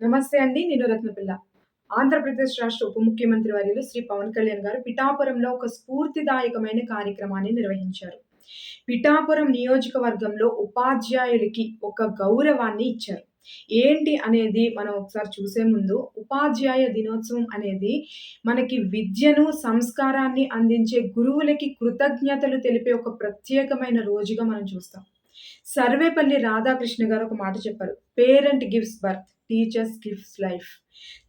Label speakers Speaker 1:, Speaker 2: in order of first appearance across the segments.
Speaker 1: నమస్తే అండి నేను రత్నపిల్ల ఆంధ్రప్రదేశ్ రాష్ట్ర ఉప ముఖ్యమంత్రి వర్యులు శ్రీ పవన్ కళ్యాణ్ గారు పిఠాపురంలో ఒక స్ఫూర్తిదాయకమైన కార్యక్రమాన్ని నిర్వహించారు. పిఠాపురం నియోజకవర్గంలో ఉపాధ్యాయులకి ఒక గౌరవాన్ని ఇచ్చారు. ఏంటి అనేది మనం ఒకసారి చూసే ముందు ఉపాధ్యాయ దినోత్సవం అనేది మనకి విద్యను సంస్కారాన్ని అందించే గురువులకి కృతజ్ఞతలు తెలిపే ఒక ప్రత్యేకమైన రోజుగా మనం చూస్తాం. సర్వేపల్లి రాధాకృష్ణ గారు ఒక మాట చెప్పారు parent gives birth. Teachers gifts life.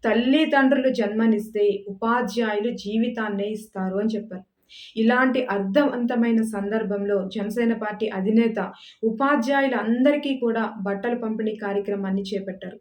Speaker 1: తల్లిదండ్రులు జన్మనిస్తే ఉపాధ్యాయులు జీవితాన్నే ఇస్తారు అని చెప్పారు. ఇలాంటి అర్థవంతమైన సందర్భంలో జనసేన పార్టీ అధినేత ఉపాధ్యాయులందరికీ కూడా బట్టల పంపిణీ కార్యక్రమాన్ని చేపట్టారు.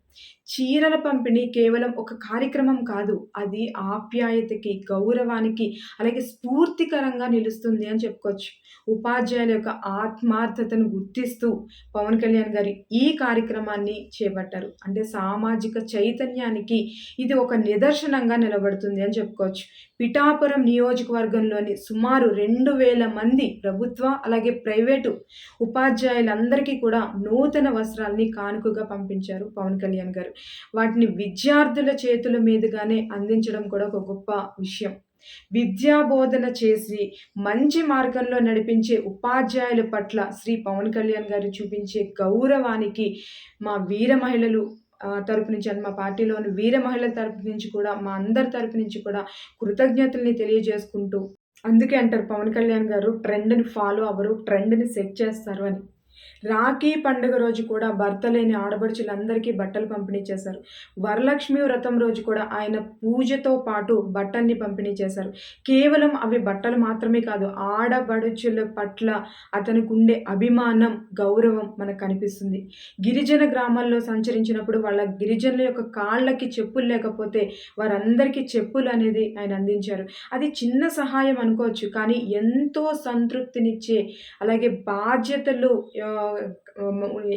Speaker 1: చీరల పంపిణీ కేవలం ఒక కార్యక్రమం కాదు అది ఆప్యాయతకి గౌరవానికి అలాగే స్ఫూర్తికరంగా నిలుస్తుంది అని చెప్పుకోవచ్చు. ఉపాధ్యాయుల యొక్క ఆత్మార్థతను గుర్తిస్తూ పవన్ కళ్యాణ్ గారి ఈ కార్యక్రమాన్ని చేపట్టారు. అంటే సామాజిక చైతన్యానికి ఇది ఒక నిదర్శనంగా నిలబడుతుంది అని చెప్పుకోవచ్చు. పిఠాపురం నియోజకవర్గంలోని సుమారు రెండు వేల మంది ప్రభుత్వ అలాగే ప్రైవేటు ఉపాధ్యాయులందరికీ కూడా నూతన వస్త్రాల్ని కానుకగా పంపించారు పవన్ కళ్యాణ్ గారు. వాటిని విద్యార్థుల చేతుల మీదుగానే అందించడం కూడా ఒక గొప్ప విషయం. విద్యా బోధన చేసి మంచి మార్గంలో నడిపించే ఉపాధ్యాయుల పట్ల శ్రీ పవన్ కళ్యాణ్ గారు చూపించే గౌరవానికి మా వీర మహిళలు తరపు నుంచి అని మా పార్టీలోని వీర మహిళల తరపు నుంచి కూడా మా అందరి తరపు నుంచి కూడా కృతజ్ఞతల్ని తెలియజేసుకుంటూ అందుకే అంటారు పవన్ కళ్యాణ్ గారు ట్రెండ్ని ఫాలో అవ్వరు ట్రెండ్ని సెట్ చేస్తారు అని. రాఖీ పండుగ రోజు కూడా భర్త లేని ఆడబడుచులందరికీ బట్టలు పంపిణీ చేశారు. వరలక్ష్మి వ్రతం రోజు కూడా ఆయన పూజతో పాటు బట్టల్ని పంపిణీ చేశారు. కేవలం అవి బట్టలు మాత్రమే కాదు ఆడబడుచుల పట్ల అతనికి ఉండే అభిమానం గౌరవం మనకు కనిపిస్తుంది. గిరిజన గ్రామాల్లో సంచరించినప్పుడు వాళ్ళ గిరిజనుల యొక్క కాళ్ళకి చెప్పులు లేకపోతే వారందరికీ చెప్పులు అనేది ఆయన అందించారు. అది చిన్న సహాయం అనుకోవచ్చు కానీ ఎంతో సంతృప్తినిచ్చే అలాగే బాధ్యతలు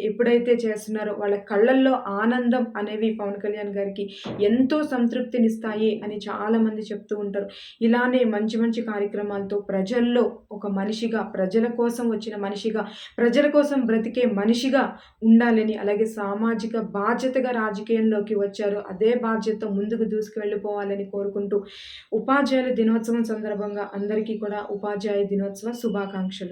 Speaker 1: ఎప్పుడైతే చేస్తున్నారో వాళ్ళ కళ్ళల్లో ఆనందం అనేవి పవన్ కళ్యాణ్ గారికి ఎంతో సంతృప్తినిస్తాయి అని చాలామంది చెప్తూ ఉంటారు. ఇలానే మంచి మంచి కార్యక్రమాలతో ప్రజల్లో ఒక మనిషిగా ప్రజల కోసం వచ్చిన మనిషిగా ప్రజల కోసం బ్రతికే మనిషిగా ఉండాలని అలాగే సామాజిక బాధ్యతగా రాజకీయంలోకి వచ్చారు. అదే బాధ్యతతో ముందుకు దూసుకు వెళ్ళిపోవాలని కోరుకుంటూ ఉపాధ్యాయుల దినోత్సవం సందర్భంగా అందరికీ కూడా ఉపాధ్యాయ దినోత్సవ శుభాకాంక్షలు.